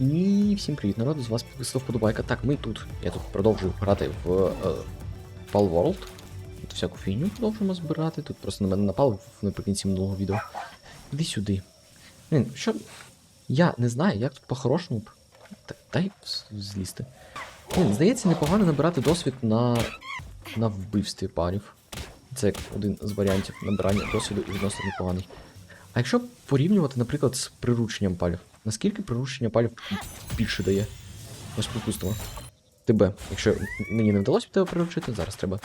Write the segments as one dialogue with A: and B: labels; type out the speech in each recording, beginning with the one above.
A: І всім привіт, народу, з вас підписав вподобайка. Так, ми тут. Я тут продовжую грати в е, Pal. Тут всяку фігню продовжуємо збирати. Тут просто на мене напав наприкінці минулого відео. Іди сюди. Блін, що. Я не знаю, як тут по-хорошому. Так, дай злізти. Блін, здається, непогано набирати досвід на, на вбивстві парів. Це як один з варіантів набирання досвіду і відносно непоганий. А якщо порівнювати, наприклад, з прирученням палів, наскільки приручення палів більше дає? Ось припустимо. Тебе, якщо мені не вдалося б тебе приручити, зараз треба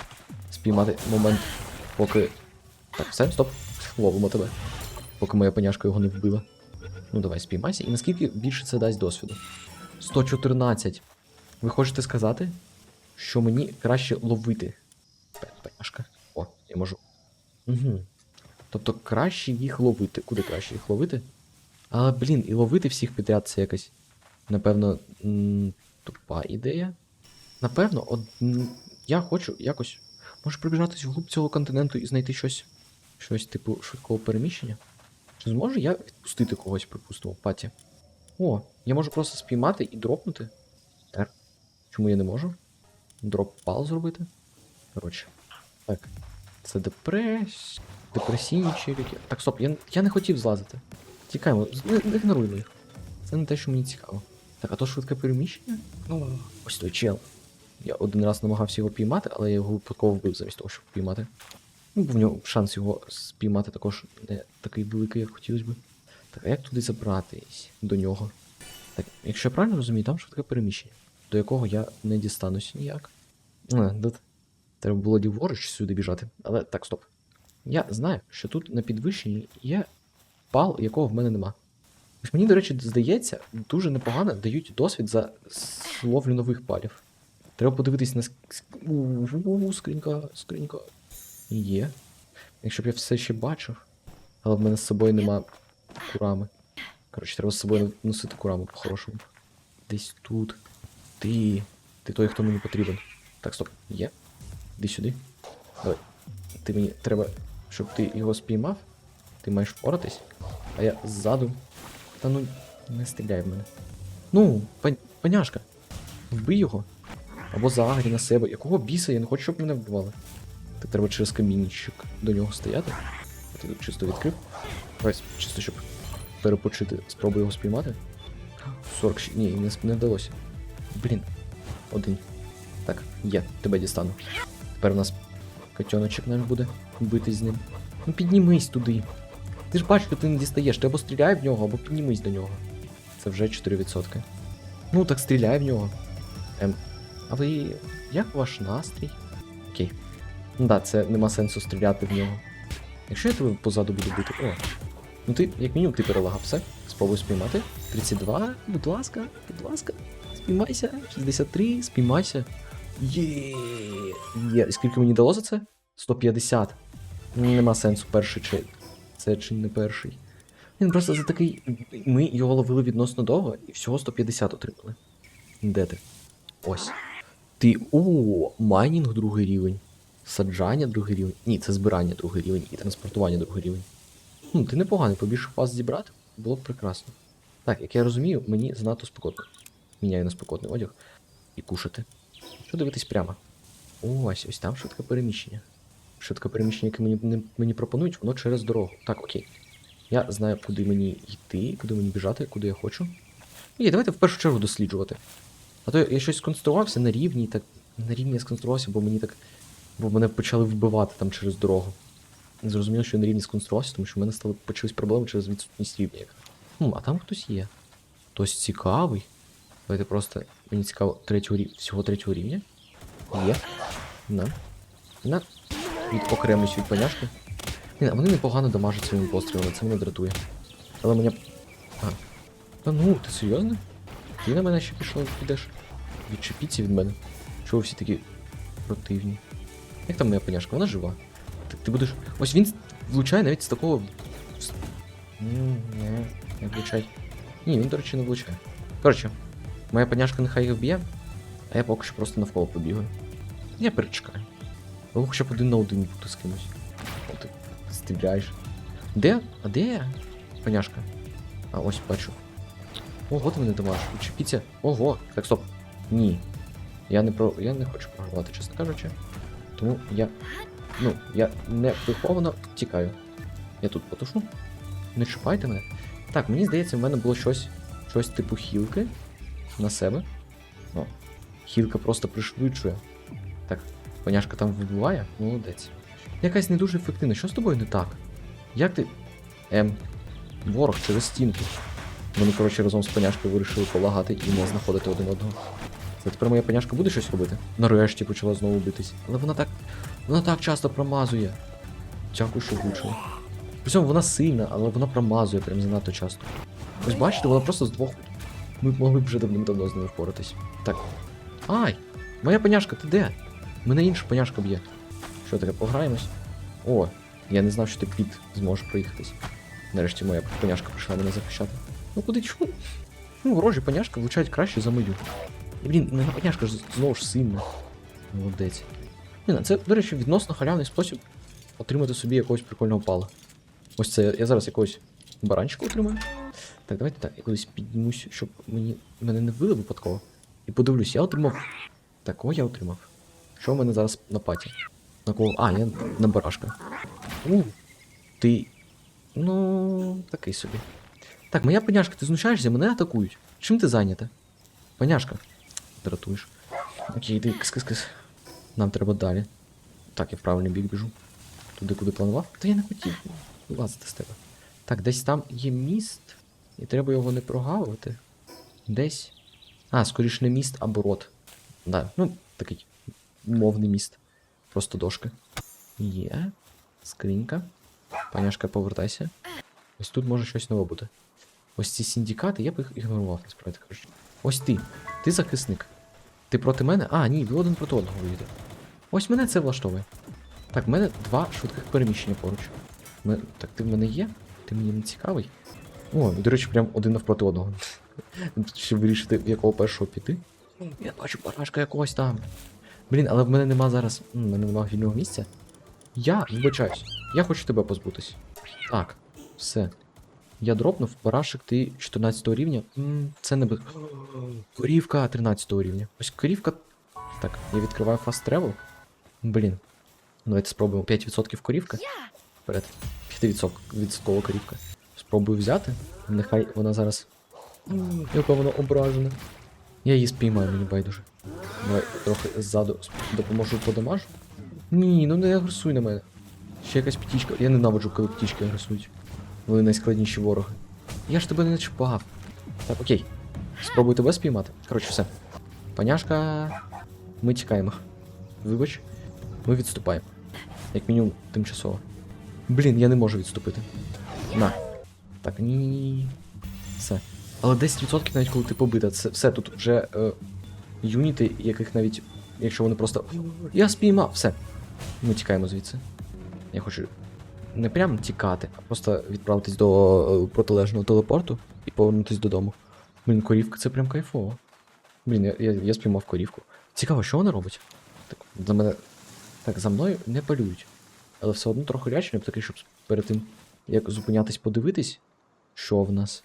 A: спіймати момент, поки. Так, все, стоп. Ловимо тебе. Поки моя поняшка його не вбила. Ну давай, спіймайся. І наскільки більше це дасть досвіду? 114. Ви хочете сказати, що мені краще ловити? Поняшка. О, я можу. Угу. Тобто краще їх ловити. Куди краще їх ловити? Але, блін, і ловити всіх підряд це якась, напевно, тупа ідея. Напевно, от, я хочу якось. Може прибіжатись вглуб цього континенту і знайти щось. Щось типу швидкого переміщення? Чи зможу я відпустити когось, припустимо, в паті? О, я можу просто спіймати і дропнути. Так. Чому я не можу? Дроп пал зробити? Коротше. Так. Це депрес... депресійні челіки. Так, стоп, я, я не хотів злазити. Тікаємо, ігноруємо їх. Це не те, що мені цікаво. Так, а то швидке переміщення? Ну, ось той чел. Я один раз намагався його піймати, але я його випадково вбив замість того, щоб піймати. Ну, бо в нього шанс його спіймати також не такий великий, як хотілося би. Так, а як туди забратись до нього? Так, якщо я правильно розумію, там швидке переміщення, до якого я не дістанусь ніяк. А, тут треба було ліворуч сюди біжати. Але так, стоп. Я знаю, що тут на підвищенні є пал, якого в мене нема. Ось мені, до речі, здається, дуже непогано дають досвід за ловлю нових палів. Треба подивитись на ск- ск- У-у-у, скринька, скринька. Є. Якщо б я все ще бачив. Але в мене з собою нема курами. Коротше, треба з собою носити кураму по-хорошому. Десь тут. Ти. Ти той, хто мені потрібен. Так, стоп, є. Іди сюди. Давай. Ти мені треба, щоб ти його спіймав. Ти маєш впоратись. А я ззаду. Та ну, не стріляй в мене. Ну, пан- паняшка. Вбий його. Або загрі на себе. Якого біса? Я не хочу, щоб мене вбивали. Так треба через камінчик до нього стояти. Я тут чисто відкрив. Ось, чисто щоб перепочити. Спробую його спіймати. 46. Ні, не, не вдалося. Блін. Один. Так, є, тебе дістану. Тепер у нас котеночок наш буде битись з ним. Ну піднімись туди. Ти ж бачиш, що ти не дістаєш, ти або стріляй в нього, або піднімись до нього. Це вже 4%. Ну так стріляй в нього. Ем. А ви. Як ваш настрій? Окей. Ну да, це нема сенсу стріляти в нього. Якщо я тебе позаду буду бити. О. Ну ти, як мінімум, ти перелагав все. Спробуй спіймати. 32, будь ласка, будь ласка. Спіймайся. 63, спіймайся. Є. Скільки мені дало за це? 150. Нема сенсу перший чи. Це чи не перший. Він просто за такий. Ми його ловили відносно довго і всього 150 отримали. Де ти? Ось. Ти. О, майнінг другий рівень. Саджання другий рівень. Ні, це збирання другий рівень і транспортування другий рівень. Ну, ти непоганий, побільше фаз зібрати, було б прекрасно. Так, як я розумію, мені занадто спекотно. Міняю на спекотний одяг і кушати. Що дивитись прямо? Ось, ось там швидке переміщення. Швидке переміщення, яке мені, мені пропонують, воно через дорогу. Так, окей. Я знаю, куди мені йти, куди мені біжати, куди я хочу. Окей, давайте в першу чергу досліджувати. А то я щось сконструювався на рівні, так. На рівні я сконструювався, бо мені так. Бо мене почали вбивати там через дорогу. Зрозуміло, що я на рівні сконструювався, тому що в мене стали почались проблеми через відсутність рівня. Ну, а там хтось є. Хтось цікавий. Давайте просто. Мені цікаво третього рівня. Всього третього рівня. Є. На. На. Відокремлюсь від поняшки. Ні, вони непогано дамажать своїми пострілами, це мене дратує. Але мене. А. Та ну, ти серйозно? Ти на мене ще пішов підеш? Відчепіться від мене. Чого всі такі противні? Як там моя поняшка? Вона жива. Так ти будеш. Ось він влучає навіть з такого. Ні, ні, не влучай. Ні, він, до речі, не влучає. Коротше, моя поняшка нехай їх б'є, а я поки що просто навколо побігаю. Я перечекаю. Або хоча б один на один бути з кимось. О, стріляєш. Де? А де я? Поняшка. А ось бачу. Ого, ти мене дамаш. Учепіться. Ого. Так, стоп. Ні. Я не про. Я не хочу програвати, чесно кажучи. Тому я. Ну, я не виховано тікаю. Я тут потушу. Не чіпайте мене. Так, мені здається, в мене було щось. Щось типу хілки на себе. О, хілка просто пришвидшує. Так, коняшка там вибиває, молодець. Якась не дуже ефективна. Що з тобою не так? Як ти. Ем. Ворог через стінку. Вони, коротше, разом з поняшкою вирішили полагати і не знаходити один одного. Це тепер моя поняшка буде щось робити? Нарешті почала знову битись. Але вона так. Вона так часто промазує. Дякую, що влучила. При цьому вона сильна, але вона промазує прям занадто часто. Ось бачите, вона просто з двох. Ми могли б вже давним-давно з нею впоратись. Так. Ай! Моя поняшка, ти де? Мене інша поняшка б'є. Що таке, пограємось? О, я не знав, що ти під зможеш проїхатись. Нарешті моя поняшка прийшла мене захищати. Ну куди чому? Ну, ворожі поняшка влучають краще за мою. І, блін, мене поняшка ж знову ж сильна. Молодець. Блін, а це, до речі, відносно халявний спосіб отримати собі якогось прикольного пала. Ось це я зараз якогось баранчика отримаю. Так, давайте так, я кудись піднімусь, щоб мені мене не вбили випадково. І подивлюсь, я отримав. Так, кого я отримав? Що в мене зараз на паті? На кого? А, я на барашка. У, ти. Ну, такий собі. Так, моя паняшка, ти знущаєшся, мене атакують. Чим ти зайнята? Паняшка. Дратуєш. Окей, йди, кис-кис-кис. Нам треба далі. Так, я в правильний бік біжу. Туди, куди планував? Та я не хотів лазити з тебе. Так, десь там є міст, і треба його не прогавити. Десь. А, скоріше не міст, а борот. Да, ну, такий мовний міст. Просто дошка. Є. Скринька. Паняшка, повертайся. Ось тут може щось нове бути. Ось ці синдикати, я б їх ігнорував, насправді кажучи. Ось ти. Ти захисник. Ти проти мене? А, ні, ви один проти одного воюєте. Ось мене це влаштовує. Так, в мене два швидких переміщення поруч. Ми... Так, ти в мене є? Ти мені не цікавий? О, до речі, прям один навпроти одного. Щоб вирішити, якого першого піти. Я бачу барашка якогось там. Блін, але в мене нема зараз. м, В мене нема вільного місця. Я вибачаюсь. Я хочу тебе позбутись. Так, все. Я дропнув, барашек, ти 14 рівня. М, Це не би. Корівка 13 рівня. Ось корівка. Так, я відкриваю fast travel. Блін. Давайте спробуємо 5% корівка. Вперед. 5% відсоткова корівка. Спробую взяти. Нехай вона зараз. Яка вона ображена. Я її спіймаю, мені байдуже. Давай трохи ззаду допоможу по дамажу. Ні, ну не агресуй на мене. Ще якась птічка. Я ненавиджу, коли птічки агресують. Вони найскладніші вороги. Я ж тебе не чіпав. Так, окей. Спробуй тебе спіймати. Коротше, все. Паняшка. Ми тікаємо. Вибач, ми відступаємо. Як мінімум, тимчасово. Блін, я не можу відступити. На. Так, ні. Все. Але 10% навіть коли ти побита, це все тут вже е, юніти, яких навіть. Якщо вони просто. Я спіймав, все. Ми тікаємо звідси. Я хочу не прям тікати, а просто відправитись до е, протилежного телепорту і повернутись додому. Блін, корівка це прям кайфово. Блін, я, я, я спіймав корівку. Цікаво, що вона робить? Так, за мене. Так, за мною не полюють. Але все одно трохи рячно, такий, щоб перед тим, як зупинятись, подивитись, що в нас.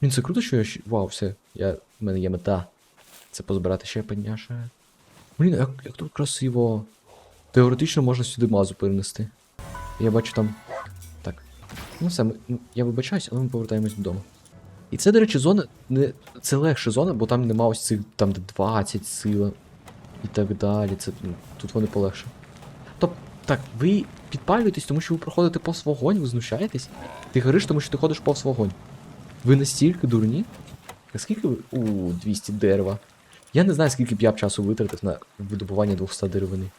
A: Блін, це круто, що я. Вау, все, я... в мене є мета. Це позбирати ще пеняше. Блін, як, як тут красиво. Теоретично можна сюди мазу перенести. Я бачу там. Так. Ну все, ми, ну, я вибачаюсь, але ми повертаємось додому. І це, до речі, зона. Не... Це легша зона, бо там нема ось цих там, де 20 сила і так далі. Це, ну, тут вони полегше. Тобто, так, ви підпалюєтесь, тому що ви проходите повз вогонь, ви знущаєтесь. Ти гориш, тому що ти ходиш повз вогонь. Ви настільки дурні. А скільки ви. У, 200 дерева. Я не знаю, скільки б я б часу витратив на видобування 200 деревини.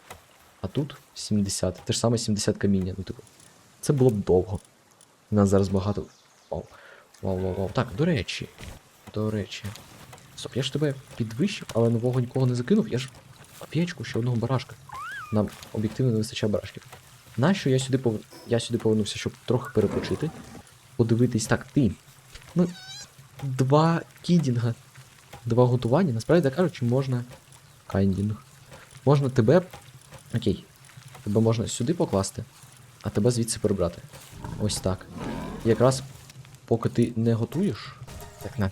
A: А тут 70. Те ж саме 70 каміння. Ну, типу. Це було б довго. У нас зараз багато. Вау. Вау, вау, вау. Так, до речі. До речі. Стоп, я ж тебе підвищив, але нового нікого не закинув. Я ж п'ячку ще одного барашка. Нам об'єктивно не вистачає барашків. Нащо я сюди пов... я сюди повернувся, щоб трохи перепочити. Подивитись, так, ти. Ну, два кідінга. Два готування. Насправді так кажучи, можна. Кайндінг. Можна тебе. Окей. Тебе можна сюди покласти, а тебе звідси прибрати. Ось так. І якраз поки ти не готуєш. Так, на.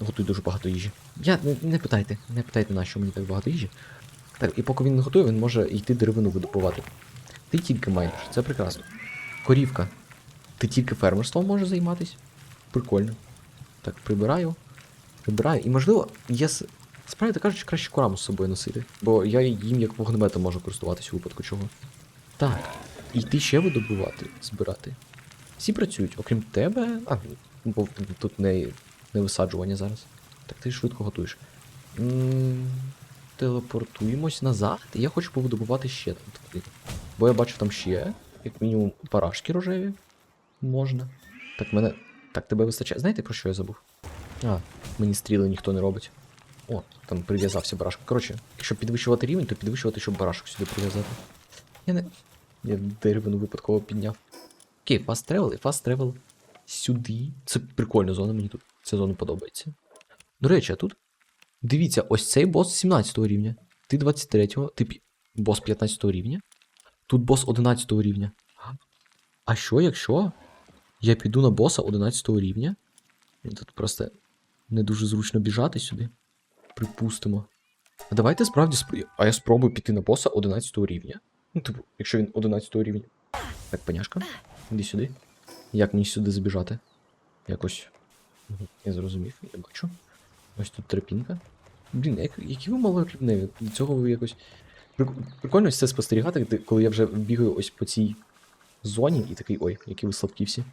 A: готує дуже багато їжі. Я не, не питайте, не питайте, на що мені так багато їжі. Так, і поки він не готує, він може йти деревину видобувати. Ти тільки маєш, це прекрасно. Корівка. Ти тільки фермерством можеш займатися? Прикольно. Так, прибираю. Прибираю. І можливо, я с- справді кажучи, краще кураму з собою носити. Бо я їм як вогнеметом можу користуватися у випадку чого. Так. І йти ще видобувати, збирати. Всі працюють, окрім тебе. А, ну, бо тут не, не висаджування зараз. Так ти швидко готуєш. м телепортуємось назад. і Я хочу повидобувати ще там. Бо я бачу там ще, як мінімум, парашки рожеві. Можна. Так мене. Так, тебе вистачає. Знаєте, про що я забув? А, мені стріли ніхто не робить. О, там прив'язався барашок. Коротше, якщо підвищувати рівень, то підвищувати, щоб барашок сюди прив'язати. Я не. Я деревину випадково підняв. Окей, fast travel і fast travel сюди. Це прикольна зона, мені тут ця зона подобається. До речі, а тут. Дивіться, ось цей бос 17 рівня. Ти 23-го, ти бос 15 рівня. Тут бос 11 рівня. А що, якщо я піду на боса 11 рівня? Тут просто не дуже зручно біжати сюди. Припустимо. А давайте справді спро... А я спробую піти на боса 11 рівня. Ну, типу, якщо він 11 рівня. Так, паняшка, іди сюди. Як мені сюди забіжати? Якось. Я зрозумів, я бачу. Ось тут трепінка. Блін, як, які ви малоклівневі. До цього ви якось. Прикольно це спостерігати, коли я вже бігаю ось по цій зоні і такий, ой, які ви слабкі всі.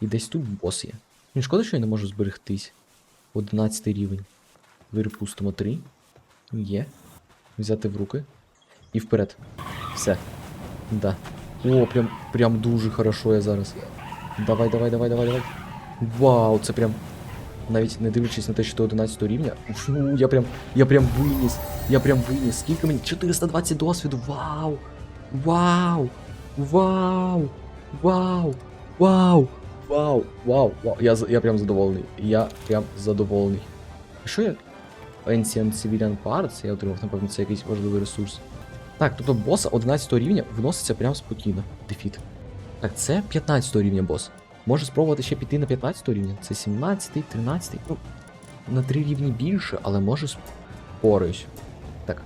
A: І десь тут бос є. Мені шкода, що я не можу зберегтись. 11 рівень. Випустимо 3. Є. Взяти в руки. І вперед. Все. Да. О, прям, прям дуже хорошо я зараз. Давай, давай, давай, давай, давай. Вау, це прям. Навіть не дивлячись на те, що ти 11 рівня. Фу, я прям. Я прям виніс. Я прям виніс. Скільки мені? 420 досвіду. Вау! Вау! Вау! Вау! Вау! Вау! Вау! Вау! Я, я прям задоволений. Я прям задоволений. А що я? Ancient Civilian Parts, я отримав, напевно, це якийсь важливий ресурс. Так, тобто боса 11 рівня вноситься прям спокійно. Дефіт. Так, це 15 рівня бос. Може спробувати ще піти на 15 рівня. Це 17, 13. Ну, на 3 рівні більше, але може спораюсь. Так,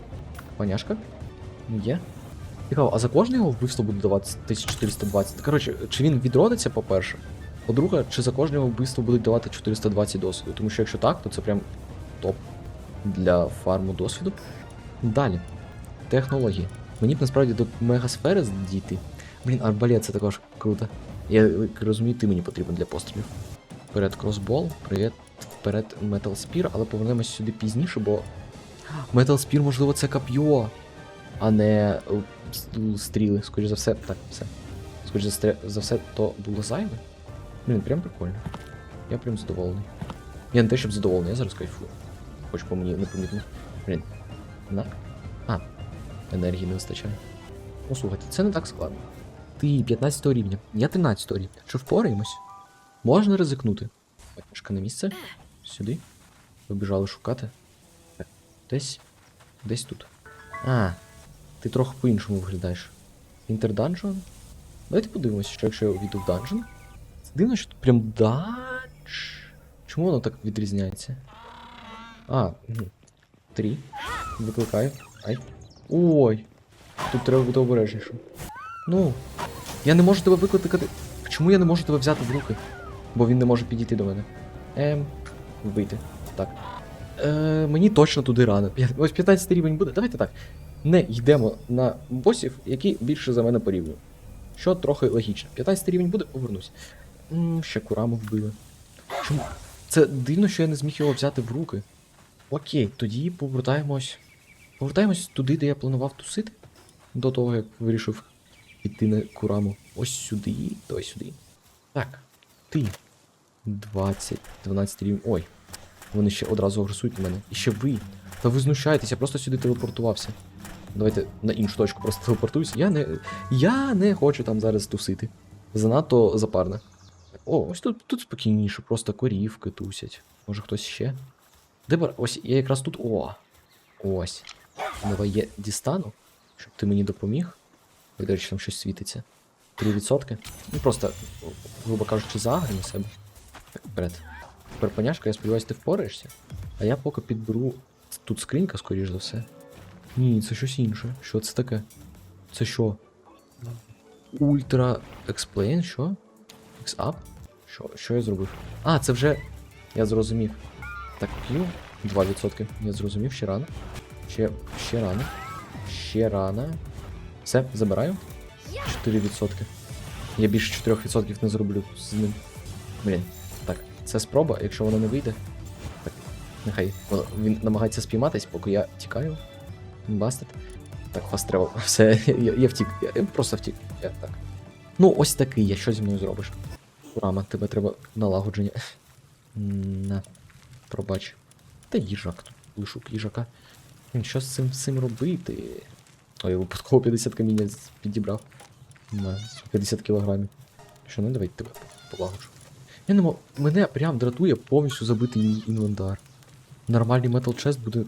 A: паняшка. Є. Цікаво, а за кожне його вбивство буде давати 1420. Коротше, чи він відродиться, по-перше? По-друге, чи за кожне вбивство будуть давати 420 досвіду? Тому що якщо так, то це прям топ для фарму досвіду. Далі. Технології. Мені б насправді до мегасфери дійти. Блін, арбалет це також круто. Я розумію, ти мені потрібен для пострілів. Вперед кросбол, привіт, вперед Metal Spear, але повернемось сюди пізніше, бо. Metal Spear, можливо, це коп'йо, а не е, стріли. Скоріше за все, так, все. Стре- за все, то було зайве. Блін, прям прикольно. Я прям задоволений. Я не те, щоб задоволений, я зараз кайфую. Хоч по мені непомітно. Блін. На. А, енергії не вистачає. Ну слухайте, це не так складно. Ти 15 рівня, я 13 рівня. Чи впораємось? Можна ризикнути. Пачка на місце. Сюди. Побіжали шукати. Десь. Десь тут. А, ти трохи по-іншому виглядаєш. Інтерданжон? Давайте подивимося, що якщо я увійду в данжен. Дивно, що тут прям данж. Чому воно так відрізняється? А, угу. Три. Викликаю. Ай. Ой. Тут треба бути обережнішим. Ну. Я не можу тебе викликати. Чому я не можу тебе взяти в руки? Бо він не може підійти до мене. Ем. Вбити. Так. Е, мені точно туди рано. Ось 15 рівень буде. Давайте так. Не йдемо на босів, які більше за мене по рівню. Що трохи логічно. 15 рівень буде, повернусь. М, ще кураму вбили. Чому? Це дивно, що я не зміг його взяти в руки. Окей, тоді повертаємось. Повертаємось туди, де я планував тусити. До того, як вирішив піти на кураму. Ось сюди, давай сюди. Так, ти. 20, 12 рівень. Ой. Вони ще одразу агресують на мене. І ще ви. Та ви знущаєтесь, я просто сюди телепортувався. Давайте на іншу точку просто телепортуюсь. Я не. Я не хочу там зараз тусити. Занадто запарно. О, ось тут, тут спокійніше, просто корівки тусять. Може хтось ще? Де? Ось я якраз тут. О! Ось. Давай я дістану, щоб ти мені допоміг. Ой, До речі, там щось світиться. 3%. Ну просто, грубо кажучи, загри на себе. Вперед. тепер поняшка, я сподіваюся, ти впораєшся. А я поки підберу. Тут скринька, скоріш за все. Ні, це щось інше. Що це таке? Це що? Ультра Explain, що? X-Up? Що, що я зробив? А, це вже. Я зрозумів. Так, п'ю 2%. Я зрозумів, ще рано. Ще, ще рано. Ще рано. Все, забираю. 4%. Я більше 4% не зроблю з ним. Блін. Так, це спроба, якщо вона не вийде. Так, нехай. Воно- Він намагається спійматись, поки я тікаю. Бастет. Так, фаст travel. Все, я, я втік. Я, я просто втік. Я, так. Ну, ось такий я. Що зі мною зробиш? Рама, тебе треба налагодження. На. Пробач. Та їжак. Лишу їжака. Що з цим всім робити? Ой, я випадково 50 каміння підібрав. На 50 кілограмів. Що, ну давайте тебе полагоджу. Я не мог. Мене прям дратує повністю забитий мій інвентар. Нормальний Metal Chest буде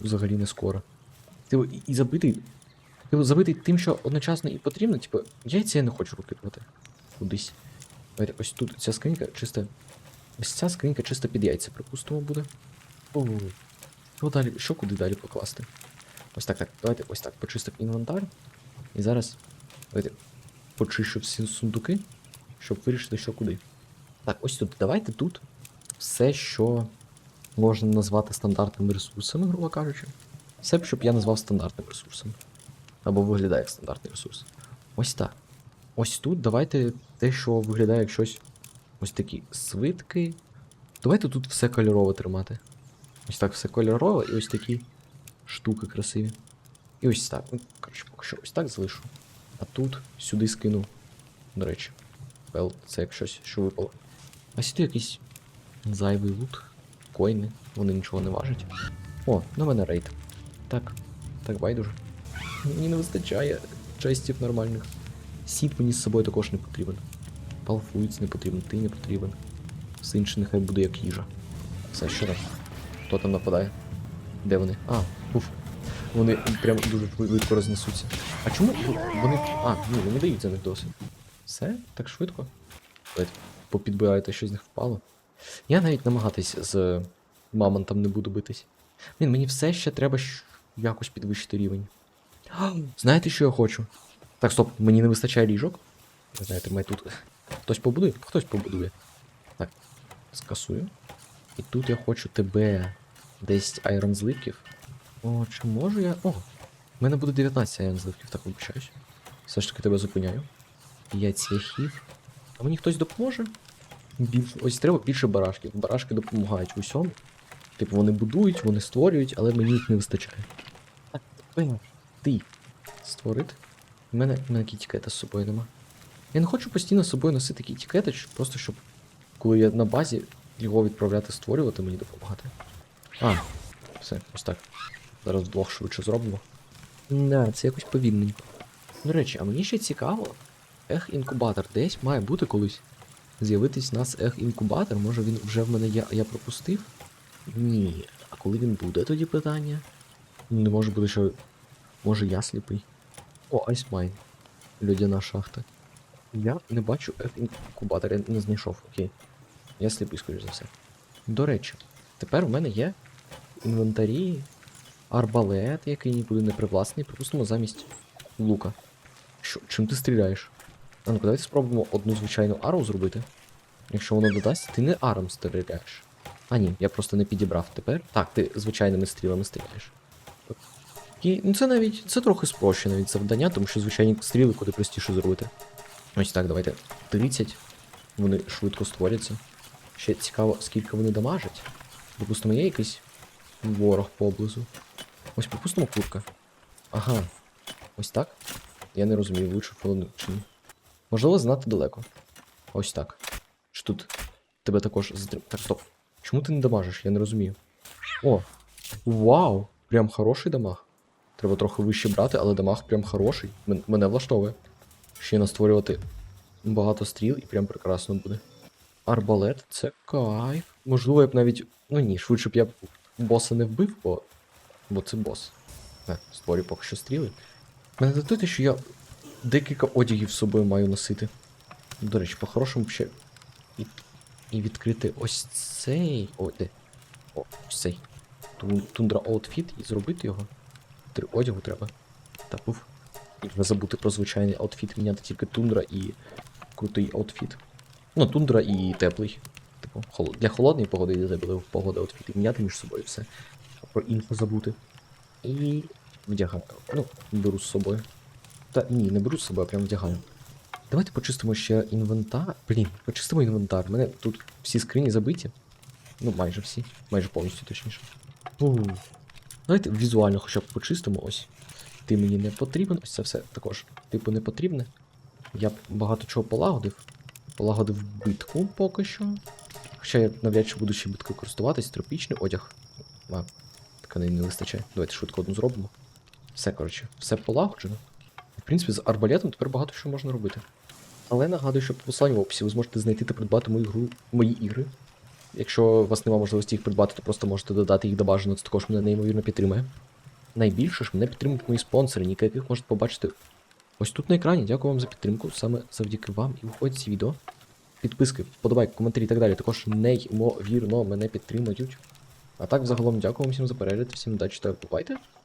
A: взагалі не скоро. Ти і, і забитий. Ти забитий тим, що одночасно і потрібно, типу, яйця я не хочу викидувати. Кудись. Давайте, ось тут ця скринька чисто. Ось ця скринька чисто під яйця, припустимо, буде. О, що далі? Що куди далі покласти? Ось так, так. Давайте ось так почистив інвентар. І зараз. Давайте почищу всі сундуки, щоб вирішити, що куди. Так, ось тут. Давайте тут все, що можна назвати стандартними ресурсами, грубо кажучи. Все, щоб я назвав стандартним ресурсом. Або виглядає як стандартний ресурс. Ось так. Ось тут давайте те, що виглядає як щось. Ось такі свитки. Давайте тут все кольорове тримати. Ось так все кольорове і ось такі штуки красиві. І ось так. Ну, коротше, поки що ось так залишу. А тут сюди скину. До речі. Пел, це як щось, що випало. А сюди якийсь зайвий лут, коїни, вони нічого не важать. О, на мене рейд. Так, так байдуже. Мені не вистачає честів нормальних. Сіт мені з собою також не потрібен. Палфуїц не потрібен, ти не потрібен. Все інше нехай буде як їжа. Все, що там? Хто там нападає? Де вони? А, уф. Вони прям дуже швидко рознесуться. А чому вони. А, ні, вони дають за них досвід. Все? Так швидко? Попідбираєте, що з них впало. Я навіть намагатись з мамонтом не буду битись. Блін, мені все ще треба якось підвищити рівень. Знаєте, що я хочу? Так, стоп, мені не вистачає ліжок. Не знаю, тримай тут. Хтось побудує? Хтось побудує. Так, скасую. І тут я хочу тебе. 10 айрон зливків. О, чи можу я. О! В мене буде 19 айрон зливків, так вибачаюсь. Все ж таки тебе зупиняю. 5 цвяхів. А мені хтось допоможе? Більш... Ось треба більше барашків. Барашки допомагають в усьому. Типу вони будують, вони створюють, але мені їх не вистачає. Так, ти створити. У мене, у мене кітікета з собою нема. Я не хочу постійно з собою носити кітікета, просто щоб коли я на базі його відправляти створювати, мені допомагати. А, все, ось так. Зараз вдвох швидше зробимо. Да, це якось повільненько. До речі, а мені ще цікаво. Ех інкубатор десь має бути колись. З'явитись у нас ех інкубатор, може він вже в мене а я пропустив? Ні. А коли він буде, тоді питання? Не може бути, що. Може я сліпий. О, Айсмайн. Людяна шахта. Я не бачу інкубатор, я не знайшов, окей. Я сліпий, скоріш за все. До речі, тепер у мене є інвентарі арбалет, який нікуди не привласний, припустимо замість лука. Що, чим ти стріляєш? А ну давайте спробуємо одну звичайну ару зробити. Якщо воно додасть, ти не аром стріляєш. А ні, я просто не підібрав тепер. Так, ти звичайними стрілами стріляєш. І ну, це навіть це трохи спрощене від завдання, тому що звичайні стріли куди простіше зробити. Ось так, давайте. 30. Вони швидко створяться. Ще цікаво, скільки вони дамажать. Допустимо, є якийсь ворог поблизу. Ось, припустимо, курка. Ага. Ось так. Я не розумію, влучив воно чи ні. Можливо, занадто далеко. Ось так. Чи тут тебе також затрим... Так, стоп. Чому ти не дамажиш? Я не розумію. О! Вау! Прям хороший дамаг. Треба трохи вище брати, але дамаг прям хороший. Мен- Мене влаштовує. Ще настворювати багато стріл і прям прекрасно буде. Арбалет це кайф. Можливо, я б навіть. Ну ні, швидше б я боса не вбив, бо. Бо це бос. Не, створю поки що стріли. Мене датує, що я декілька одягів з собою маю носити. До речі, по-хорошому ще. І і відкрити ось цей. О, де? О, ось цей. Тундра Outfit і зробити його. Три одягу треба. Та був. Не забути про звичайний аутфіт, міняти тільки тундра і крутий аутфіт. Ну, тундра і теплий. Типу, холод... для холодної погоди і для теплої погоди аутфіт. І міняти між собою все. Про інфо забути. І вдягаю. Ну, беру з собою. Та ні, не беру з собою, а прям вдягаю. Давайте почистимо ще інвентар. Блін, почистимо інвентар. У мене тут всі скрині забиті. Ну, майже всі. Майже повністю, точніше. Фу. Давайте візуально хоча б почистимо ось. Ти мені не потрібен. Ось це все також. Типу не потрібне. Я б багато чого полагодив. Полагодив битку поки що. Хоча я навряд чи буду ще биткою користуватись, тропічний одяг. А, тканин не вистачає. Давайте швидко одну зробимо. Все, коротше, все полагоджено. В принципі, з арбалетом тепер багато що можна робити. Але нагадую, що по посиланню в описі ви зможете знайти та придбати мою гру, мої ігри. Якщо у вас немає можливості їх придбати, то просто можете додати їх до бажаного, це також мене неймовірно підтримує. Найбільше ж мене підтримують мої спонсори, ніки яких можете побачити ось тут на екрані. Дякую вам за підтримку. Саме завдяки вам і виходять ці відео. Підписки, вподобайки, коментарі і так далі. Також неймовірно мене підтримують. А так, взагалом, дякую вам всім за перегляд, всім удачі та бувайте.